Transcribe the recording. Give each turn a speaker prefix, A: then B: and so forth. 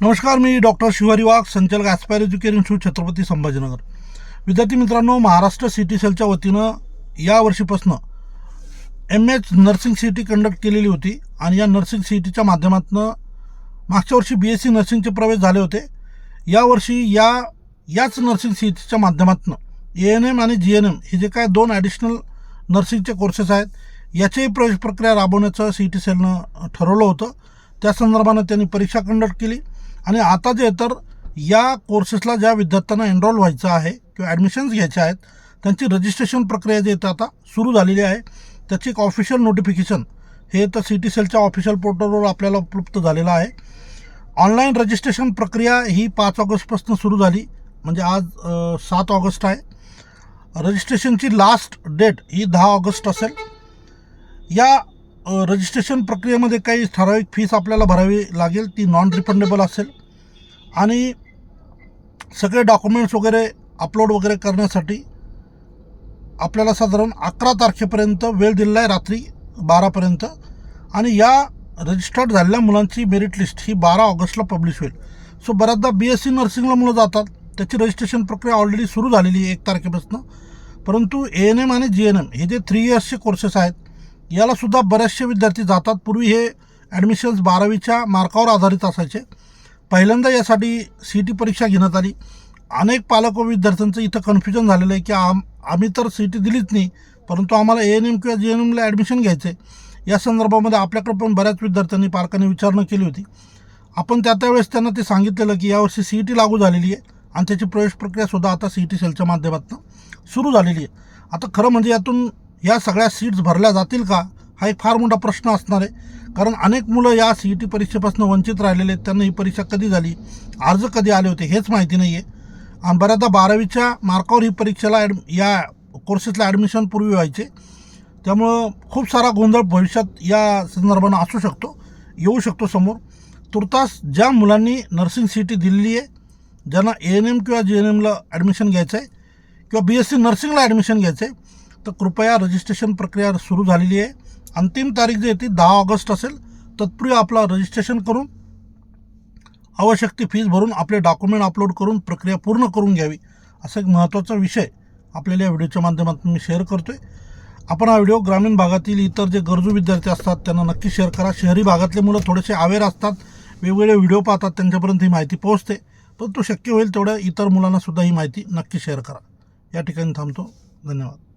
A: नमस्कार मी डॉक्टर शिवारी वाघ संचालक Aspire Education Institute Chhatrapati Sambhajinagar. विद्यार्थी मित्रांनो महाराष्ट्र सिटी सेलच्या वतीनं यावर्षीपासून M H nursing C T conduct केलेली होती आणि या नर्सिंग सी टीच्या माध्यमातून मागच्या वर्षी बी एस सी नर्सिंगचे प्रवेश झाले होते. यावर्षी या याच नर्सिंग सी टीच्या माध्यमातून ए एन एम आणि जी एन एम हे जे काय दोन ॲडिशनल नर्सिंगचे कोर्सेस आहेत याचीही प्रवेश प्रक्रिया राबवण्याचं सी टी सेलनं ठरवलं होतं. त्या संदर्भानं त्यांनी परीक्षा कंडक्ट केली. आणि आता जे तर या कोर्सेसला ज्या विद्यार्थ्यांना एनरोल व्हायचं आहे किंवा ॲडमिशन्स घ्यायचे आहेत त्यांची रजिस्ट्रेशन प्रक्रिया जे आता सुरू झालेली आहे. त्याची एक ऑफिशियल नोटिफिकेशन हे तर सी टी सेलच्या ऑफिशियल पोर्टलवर आपल्याला उपलब्ध झालेलं आहे. ऑनलाईन रजिस्ट्रेशन प्रक्रिया ही पाच ऑगस्टपासून सुरू झाली म्हणजे आज सात ऑगस्ट आहे. रजिस्ट्रेशनची लास्ट डेट ही दहा ऑगस्ट असेल. या रजिस्ट्रेशन प्रक्रियेमध्ये काही ठराविक फीस आपल्याला भरावी लागेल ती नॉन रिफंडेबल असेल. आणि सगळे डॉक्युमेंट्स वगैरे अपलोड वगैरे करण्यासाठी आपल्याला साधारण अकरा तारखेपर्यंत वेळ दिलेला आहे रात्री बारापर्यंत. आणि या रजिस्टर्ड झालेल्या मुलांची मेरिट लिस्ट ही बारा ऑगस्टला पब्लिश होईल. सो बऱ्याचदा बी एस सी नर्सिंगला मुलं जातात. त्याची रजिस्ट्रेशन प्रक्रिया ऑलरेडी सुरू झालेली आहे एक तारखेपासून. परंतु ए एन एम आणि जी एन एम हे जे थ्री इयर्सचे कोर्सेस आहेत यालासुद्धा बरेचसे विद्यार्थी जातात. पूर्वी हे ॲडमिशन्स बारावीच्या मार्कावर आधारित असायचे. पहिल्यांदा यासाठी सी टी परीक्षा घेण्यात आली. अनेक पालक व विद्यार्थ्यांचं इथं कन्फ्युजन झालेलं आहे की आम आम्ही तर सी टी दिलीच नाही परंतु आम्हाला ए एन एम किंवा जी एन एमला ॲडमिशन घ्यायचं आहे या संदर्भामध्ये आपल्याकडे पण बऱ्याच विद्यार्थ्यांनी पालकांनी विचारणा केली होती. आपण त्या त्यावेळेस त्यांना ते सांगितलेलं की यावर्षी सी ई टी लागू झालेली आहे आणि त्याची प्रवेश प्रक्रियासुद्धा आता सी ई टी सेलच्या माध्यमातून सुरू झालेली आहे. आता खरं म्हणजे यातून या सगळ्या सीट्स भरल्या जातील का? हा एक फार मोठा प्रश्न असणार आहे. कारण अनेक मुलं या सी ई टी परीक्षेपासून वंचित राहिलेले आहेत. त्यांना ही परीक्षा कधी झाली? अर्ज कधी आले होते? हेच माहिती नाही आहे आणि बऱ्याचदा बारावीच्या मार्कावर ही परीक्षेला ॲड या कोर्सेसला ॲडमिशन पूर्वी व्हायचे. त्यामुळं खूप सारा गोंधळ भविष्यात या संदर्भानं असू शकतो. येऊ शकतो समोर. तुर्तास ज्या मुलांनी नर्सिंग सी टी दिलेली आहे ज्यांना ए एन एम किंवा जी एन एमला ॲडमिशन घ्यायचं आहे किंवा बी एस सी नर्सिंगला ॲडमिशन घ्यायचं आहे तर कृपया रजिस्ट्रेशन प्रक्रिया सुरू झालेली आहे. अंतिम तारीख जी आहे ती दहा ऑगस्ट असेल. तत्पूर्वी आपला रजिस्ट्रेशन करून आवश्यक ती फीज भरून आपले डॉक्युमेंट अपलोड करून प्रक्रिया पूर्ण करून घ्यावी. असा एक महत्त्वाचा विषय आपल्याला या व्हिडिओच्या माध्यमातून मी शेअर करतो आहे आपण हा व्हिडिओ ग्रामीण भागातील इतर जे गरजू विद्यार्थी असतात त्यांना नक्की शेअर करा. शहरी भागातले मुलं थोडेसे अवेअर असतात. वेगवेगळे व्हिडिओ पाहतात त्यांच्यापर्यंत ही माहिती पोहोचते. परंतु शक्य होईल तेवढ्या इतर मुलांनासुद्धा ही माहिती नक्की शेअर करा. या ठिकाणी थांबतो. धन्यवाद.